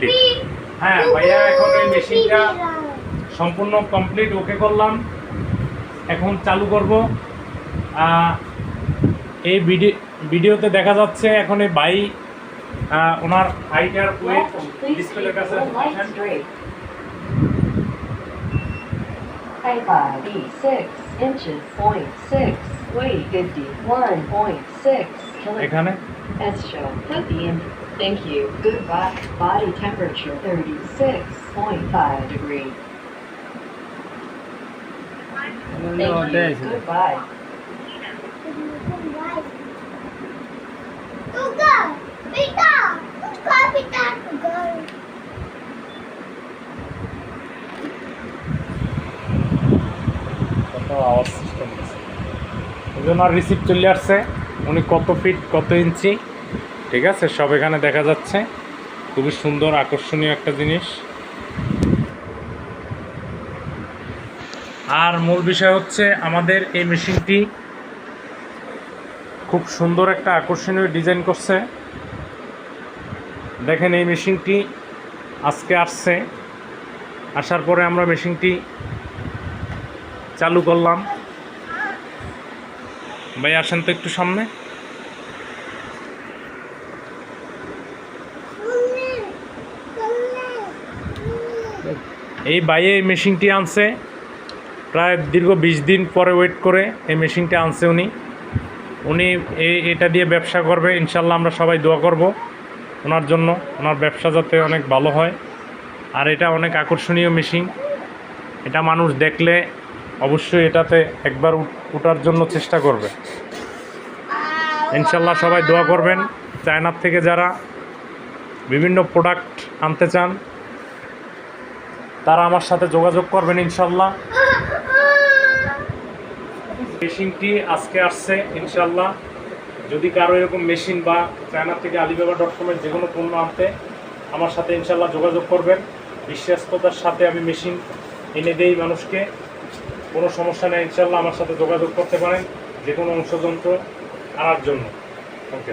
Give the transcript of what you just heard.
Ready হ্যাঁ ভাইয়া এখন এই মেশিনটা সম্পূর্ণ কমপ্লিট ওকে করলাম এখন চালু করব এই ভিডিও ভিডিওতে দেখা যাচ্ছে এখন এই বাই ওনার হাইটার ওয়েট. ডিসপ্লের কাছে height by be 6 inches, point 6, weight 51.6 kilograms. As shown at the end. Thank you. Goodbye. Body temperature 36.5 degrees. Thank you. Goodbye. আওয়াজ সিস্টেম ওই জন্য আর রিসিপ্ট চলে আসছে। উনি কত ফিট কত ইঞ্চি? ঠিক আছে, সব এখানে দেখা যাচ্ছে। খুবই সুন্দর, আকর্ষণীয় একটা জিনিস। আর মূল বিষয় হচ্ছে আমাদের এই মেশিনটি খুব সুন্দর একটা আকর্ষণীয় ডিজাইন করছে। দেখেন এই মেশিনটি আজকে আসছে। আসার পরে আমরা মেশিনটি চালু করলাম। ভাই, আসেন তো একটু সামনে। এই বাইয়ে এই মেশিনটি আনছে। প্রায় দীর্ঘ বিশ দিন পরে ওয়েট করে এই মেশিনটি আনছে উনি। উনি এই, এটা দিয়ে ব্যবসা করবে। ইনশাল্লাহ আমরা সবাই দোয়া করব ওনার জন্য। ওনার ব্যবসা যাতে অনেক ভালো হয়। আর এটা অনেক আকর্ষণীয় মেশিন। এটা মানুষ দেখলে অবশ্যই এটাতে একবার উঠ- উঠার জন্য চেষ্টা করবে। ইনশাল্লাহ সবাই দোয়া করবেন। চায়নার থেকে যারা বিভিন্ন প্রোডাক্ট আনতে চান, তারা আমার সাথে যোগাযোগ করবেন ইনশাল্লাহ। মেশিনটি আজকে আসছে ইনশাল্লাহ। যদি কারও এরকম মেশিন বা চায়না থেকে আলিবাবা ডট কমের যে কোনো পণ্য আনতে, আমার সাথে ইনশাল্লাহ যোগাযোগ করবেন। বিশ্বস্ততার সাথে আমি মেশিন এনে দেই মানুষকে। কোনো সমস্যা নেই ইনশাল্লাহ আমার সাথে যোগাযোগ করতে পারেন যে কোনো অংশযন্ত্র আনার জন্য। ওকে